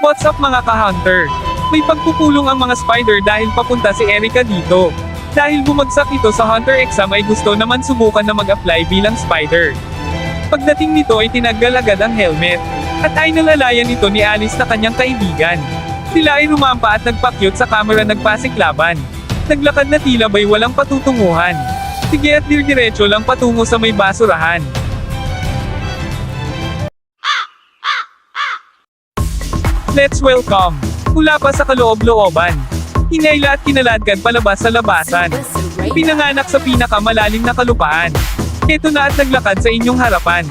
What's up mga ka-hunter? May pagpupulong ang mga spider dahil papunta si Erika dito. Dahil bumagsak ito sa hunter exam ay gusto naman subukan na mag-apply bilang spider. Pagdating nito ay tinanggal agad ang helmet. At ay nalalayan ito ni Alice na kanyang kaibigan. Sila ay rumampa at nagpakyut sa camera nagpasiklaban. Naglakad na tila ba'y walang patutunguhan. Sige at dirdiretso lang patungo sa may basurahan. Let's welcome. Mula pa sa kaloob-looban. Hinayla at kinaladkad palabas sa labasan. Pinanganak sa pinakamalalim na kalupaan. Ito na at naglakad sa inyong harapan.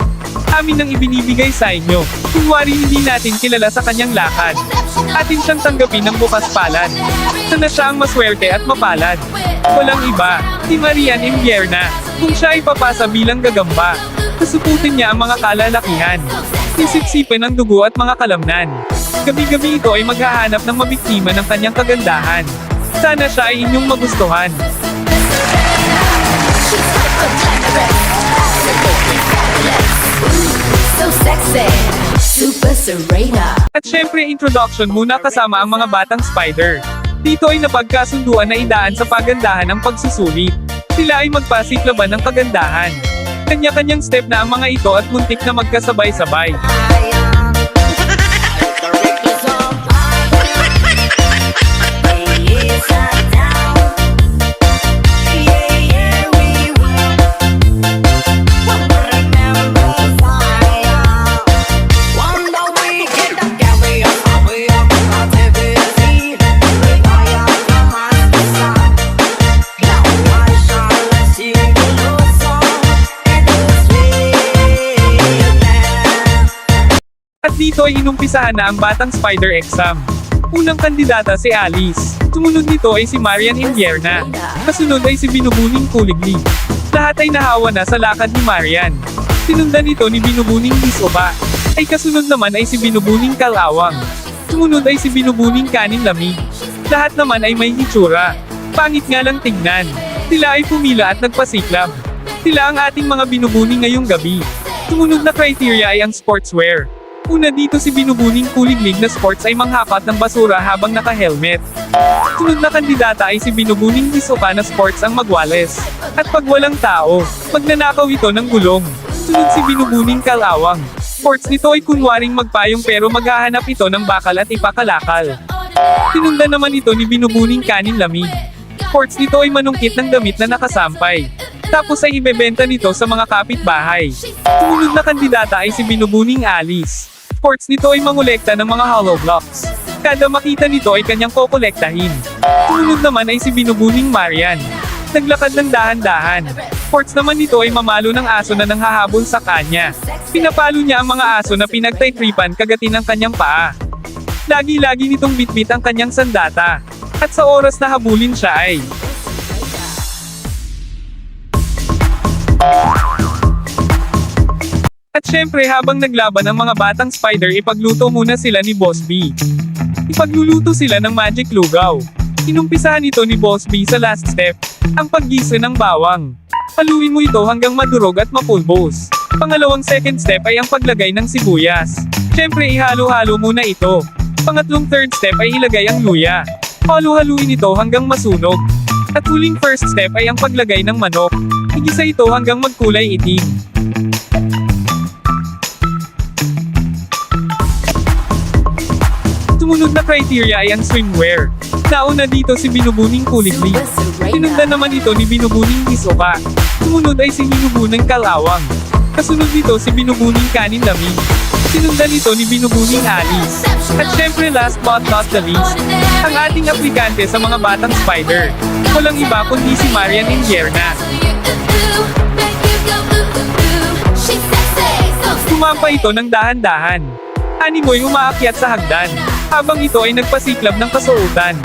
Amin ang ibinibigay sa inyo. Kunwari hindi natin kilala sa kanyang lakad. Atin siyang tanggapin ng bukas palad. Sana siya ang maswerte at mapalad. Walang iba, si Marian Imbierna. Kung siya ay papasa bilang gagamba, kasuputin niya ang mga kalalakihan. Sisipsipin ang dugo at mga kalamnan. Gabi-gabi ito ay maghahanap ng mabiktima ng kanyang kagandahan. Sana siya ay inyong magustuhan. So sexy, Super Serena. At syempre introduction muna kasama ang mga batang spider. Dito ay napagkasunduan na idaan sa pagandahan ng pagsusulit. Sila ay magpasiklaban ng kagandahan. Kanya-kanyang step na ang mga ito at muntik na magkasabay-sabay. Dito ay inumpisahan na ang batang spider exam. Unang kandidata si Alice. Sumunod nito ay si Marian Invierna. Kasunod ay si Binubuning Kuligli. Lahat ay nahawa na sa lakad ni Marian. Sinundan ito ni Binubuning Bisoba. Ay kasunod naman ay si Binubuning Kalawang. Sumunod ay si Binubuning Kanin Lamig. Lahat naman ay may hitsura. Pangit nga lang tignan. Sila ay pumila at nagpasiklab. Sila ang ating mga binubuning ngayong gabi. Sumunod na criteria ay ang sportswear. Una dito si binubuning kuliglig na sports ay manghapat ng basura habang naka-helmet. Sunod na kandidata ay si binubuning bisoka na sports ang magwales. At pag walang tao, magnanakaw ito ng gulong. Sunod si binubuning kalawang. Sports nito ay kunwaring magpayong pero maghahanap ito ng bakal at ipakalakal. Tinunda naman ito ni binubuning kanin lamig. Sports nito ay manungkit ng damit na nakasampay. Tapos ay ibebenta nito sa mga kapitbahay. Sumunod na kandidata ay si binubuning Alice. Sports nito ay mangolekta ng mga hollow blocks. Kada makita nito ay kanyang kokolektahin. Sumunod naman ay si binubuning Marian. Naglakad ng dahan-dahan. Sports naman nito ay mamalo ng aso na nanghahabol sa kanya. Pinapalo niya ang mga aso na pinagtaytripan kagatin ng kanyang paa. Lagi-lagi nitong bitbit ang kanyang sandata. At sa oras na habulin siya ay At syempre habang naglaban ang mga batang spider ipagluto muna sila ni Boss B. Ipagluluto sila ng magic lugaw. Inumpisahan ito ni Boss B sa last step, ang paggisa ng bawang. Haluin mo ito hanggang madurog at mapulbos. Pangalawang second step ay ang paglagay ng sibuyas. Syempre ihalo-halo muna ito. Pangatlong third step ay ilagay ang luya. Halo-haluin ito hanggang masunog. At huling first step ay ang paglagay ng manok. Igisa ito hanggang magkulay itim. Sumunod na criteria ay ang swimwear. Nauna dito si binubuning kuligli. Sinundan naman ito ni binubuning bisoka. Sumunod ay si binubuning kalawang. Kasunod dito si binubuning kanin lamig. Sinundan ito ni binubuning Alice. At syempre last but not the least, ang ating aplikante sa mga batang spider. Walang iba kundi si Marian Invierna. Kumampa ito ng dahan-dahan. Animoy umaakyat sa hagdan. Habang ito ay nagpasiklab ng kasuotan.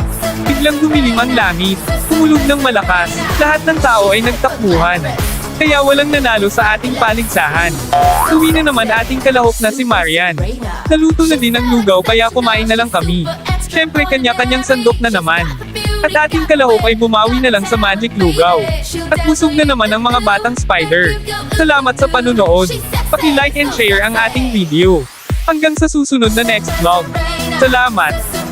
Biglang dumilim ang langit. Tumulog ng malakas. Lahat ng tao ay nagtakbuhan. Kaya walang nanalo sa ating paligsahan. Uwi na naman ating kalahok na si Marian. Naluto na din ang lugaw kaya kumain na lang kami. Siyempre kanya-kanyang sandok na naman. At ating kalahok ay bumawi na lang sa magic lugaw. At busog na naman ang mga batang spider. Salamat sa panunood. Paki-like and share ang ating video. Hanggang sa susunod na next vlog. Salamat!